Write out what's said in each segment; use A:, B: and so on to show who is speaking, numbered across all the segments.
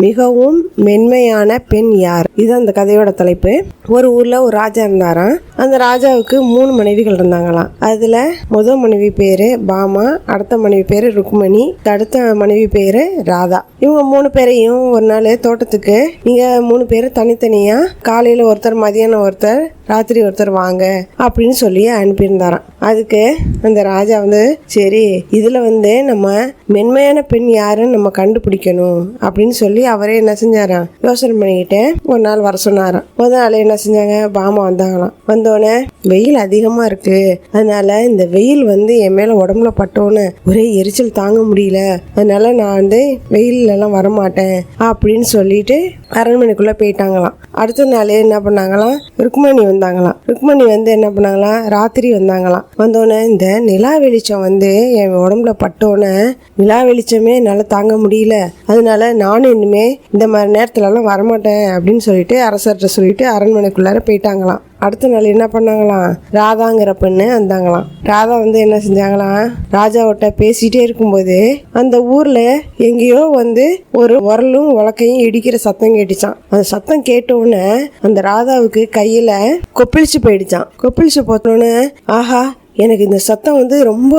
A: மிகவும் மென்மையான பெண் யார்? இது அந்த கதையோட தலைப்பு. ஒரு ஊர்ல ஒரு ராஜா இருந்தாராம். அந்த ராஜாவுக்கு மூணு மனைவிகள் இருந்தாங்களாம். அதுல முதல் மனைவி பேரு பாமா அடுத்த மனைவி பேரு ருக்மணி அடுத்த மனைவி பேரு ராதா. இவங்க மூணு பேரையும் ஒரு நாள் தோட்டத்துக்கு நீங்க மூணு பேரும் தனித்தனியா காலையில ஒருத்தர் மதியானம் ஒருத்தர் ராத்திரி ஒருத்தர் வாங்க அப்படின்னு சொல்லி அனுப்பியிருந்தாராம். அதுக்கு அந்த ராஜா வந்து சரி இதில் வந்து நம்ம மென்மையான பெண் யாருன்னு நம்ம கண்டுபிடிக்கணும் அப்படின்னு சொல்லி அவரே என்ன செஞ்சாராம். யோசனை பண்ணிக்கிட்டு ஒரு நாள் வர சொன்னாராம். முதல் நாள் என்ன செஞ்சாங்க? பாமா வந்தாங்களாம். வந்தோடனே வெயில் அதிகமாக இருக்கு. அதனால இந்த வெயில் வந்து என் மேலே உடம்புல பட்டோன்னு ஒரே எரிச்சல் தாங்க முடியல. அதனால நான் வந்து வெயிலெல்லாம் வரமாட்டேன் அப்படின்னு சொல்லிட்டு அரண்மனைக்குள்ளே போயிட்டாங்களாம். அடுத்த நாள் என்ன பண்ணாங்களாம்? ருக்மணி வந்து வந்தாங்களாம். ருக்மணி வந்து என்ன பண்ணாங்களாம்? ராத்திரி வந்தாங்களாம். வந்தோடனே இந்த நிலா வெளிச்சம் வந்து என் உடம்புல பட்டோன்னே நிலா வெளிச்சமே என்னால் தாங்க முடியல. அதனால நானும் இனிமே இந்த மாதிரி நேரத்துலலாம் வரமாட்டேன் அப்படின்னு சொல்லிட்டு அரசர்கிட்ட சொல்லிட்டு அரண்மனைக்குள்ளார போயிட்டாங்களாம். அடுத்த நாள் என்ன பண்ணாங்களாம் ராதாங்கிற பெண்ணு வந்தாங்களாம். ராதா வந்து என்ன செஞ்சாங்களாம் ராஜாவோட்ட பேசிட்டே இருக்கும்போது அந்த ஊர்ல எங்கேயோ வந்து ஒரு உரலும் உலக்கையும் இடிக்கிற சத்தம் கேட்டுச்சான் அந்த சத்தம் கேட்ட உடனே அந்த ராதாவுக்கு கையில கொப்பிளிச்சு போயிடுச்சான் கொப்பிளிச்சு போத்தோன்னு ஆஹா எனக்கு இந்த சத்தம் வந்து ரொம்ப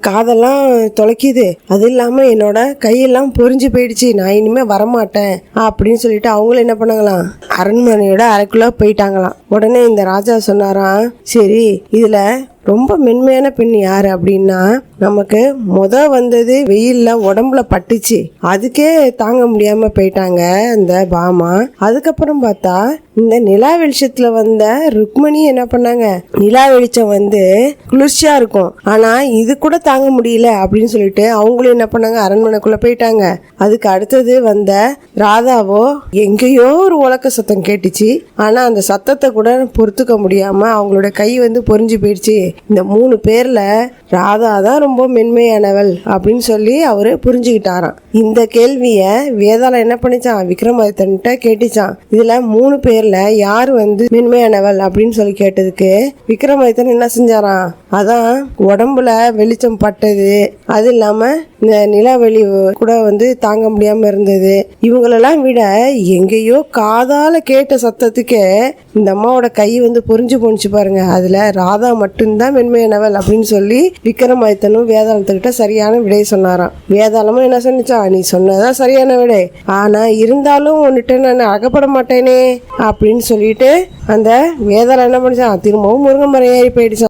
A: காதெல்லாம் தொலைக்கிது. அது இல்லாமல் என்னோட கையெல்லாம் பொறிஞ்சு போயிடுச்சு. நான் இனிமே வரமாட்டேன் அப்படின்னு சொல்லிட்டு அவங்களும் என்ன பண்ணாங்களாம்? அரண்மனையோட அறைக்குள்ள போயிட்டாங்களாம். உடனே இந்த ராஜா சொன்னாராம் சரி இதுல ரொம்ப மென்மையான பெண் யாரு அப்படின்னா நமக்கு முத வந்தது வெயில்ல உடம்புல பட்டுச்சு. அதுக்கே தாங்க முடியாம போயிட்டாங்க அந்த பாமா. அதுக்கப்புறம் பார்த்தா இந்த நிலா வெளிச்சத்துல வந்த ருக்மணி என்ன பண்ணாங்க? நிலா வெளிச்சம் வந்து குளிர்ச்சியா இருக்கும். ஆனா இது கூட தாங்க முடியல அப்படின்னு சொல்லிட்டு அவங்களும் என்ன பண்ணாங்க? அரண்மனைக்குள்ள போயிட்டாங்க. அதுக்கு அடுத்தது வந்த ராதாவோ எங்கேயோ ஒரு உலக்க சத்தம் கேட்டுச்சு. ஆனா அந்த சத்தத்தை கூட பொறுத்துக்க முடியாம அவங்களோட கை வந்து பொறிஞ்சு போயிடுச்சு. இந்த மூணு பேர்ல ராதா தான் ரொம்ப மென்மையானவள் அப்படின்னு சொல்லி அவரு புரிஞ்சுக்கிட்டாராம். இந்த கேள்விய வேதாளம் என்ன பண்ணிச்சான் விக்ரமாதித்தன்ட்ட கேட்டுச்சான் இதுல மூணு பேர்ல யார் வந்து மென்மையானவள் அப்படின்னு சொல்லி கேட்டதுக்கு விக்ரமாதித்தன் என்ன செஞ்சாராம்? அதான் உடம்புல வெளிச்சம் பட்டது. அது இல்லாம இந்த நிலவெளி கூட வந்து தாங்க முடியாம இருந்தது. இவங்களெல்லாம் விட எங்கேயோ காதால கேட்ட சத்தத்துக்கே இந்த அம்மாவோட கை வந்து பொறிஞ்சு போணுச்சு பாருங்க. அதுல ராதா மட்டும் தான் மென்மையானவள் அப்படின்னு சொல்லி விக்ரமாதித்தனும் வேதாளத்துக்கிட்ட சரியான விடை சொன்னாராம். வேதாளமும் என்ன சொன்னிச்சா? நீ சொன்னதான் சரியான விடை. ஆனா இருந்தாலும் உன்னிட்ட நான் அகப்பட மாட்டேனே அப்படின்னு சொல்லிட்டு அந்த வேதாளம் என்ன பண்ணிச்சான்? திரும்பவும் முருங்கை மரம் ஏறி போயிடுச்சான்.